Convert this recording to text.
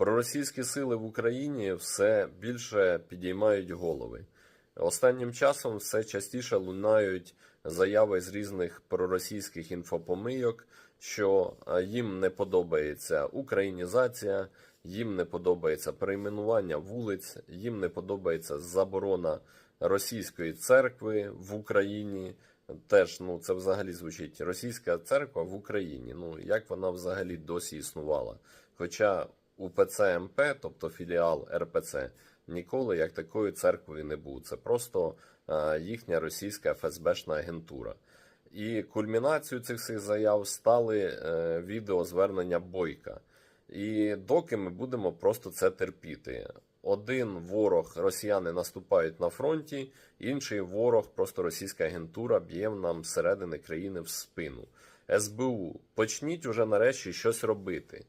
Проросійські сили в Україні все більше підіймають голови. Останнім часом все частіше лунають заяви з різних проросійських інфопомийок, що е, їм не подобається українізація, їм не подобається перейменування вулиць, їм не подобається заборона російської церкви в Україні. Теж ну це взагалі звучить російська церква в Україні. Ну як вона взагалі досі існувала? Хоча УПЦ МП, тобто філіал РПЦ, ніколи як такої церкви не був. Це просто е, їхня російська ФСБшна агентура. І кульмінацією цих всіх заяв стали е, відеозвернення Бойка. І доки ми будемо просто це терпіти. Один ворог росіяни наступають на фронті, інший ворог, просто російська агентура, б'є нам зсередини країни в спину. СБУ, почніть уже нарешті щось робити.